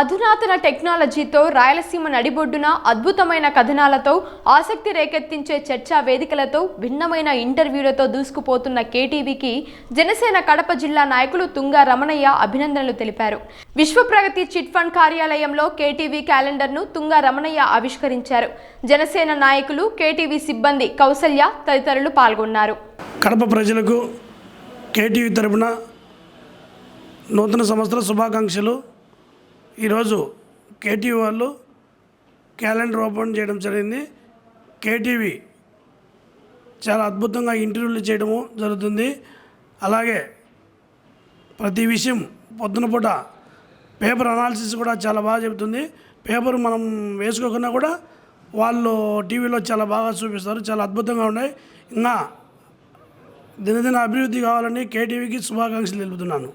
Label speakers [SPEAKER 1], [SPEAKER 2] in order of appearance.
[SPEAKER 1] అధునాతన టెక్నాలజీతో రాయలసీమ నడిబొడ్డున అద్భుతమైన కథనాలతో ఆసక్తి రేకెత్తించే చర్చా వేదికలతో భిన్నమైన ఇంటర్వ్యూలతో దూసుకుపోతున్న కేటీవీకి జనసేన కడప జిల్లా నాయకులు తుంగా రమణయ్య అభినందనలు తెలిపారు. విశ్వప్రగతి చిట్ ఫండ్ కార్యాలయంలో కేటీవీ క్యాలెండర్ను తుంగా రమణయ్య ఆవిష్కరించారు. జనసేన నాయకులు కేటీవీ సిబ్బంది కౌసల్య తదితరులు పాల్గొన్నారు.
[SPEAKER 2] కడప ప్రజలకు కేటీవీ తరపున నూతన సంవత్సర శుభాకాంక్షలు. ఈరోజు కేటీవీ వాళ్ళు క్యాలెండర్ ఓపెన్ చేయడం జరిగింది. కేటీవీ చాలా అద్భుతంగా ఇంటర్వ్యూలు చేయడము జరుగుతుంది. అలాగే ప్రతి విషయం పొద్దున పూట పేపర్ అనాలిసిస్ కూడా చాలా బాగా చెబుతుంది. పేపర్ మనం వేసుకోకుండా కూడా వాళ్ళు టీవీలో చాలా బాగా చూపిస్తారు. చాలా అద్భుతంగా ఉన్నాయి. ఇంకా దినదిన అభివృద్ధి కావాలని కేటీవీకి శుభాకాంక్షలు తెలుపుతున్నాను.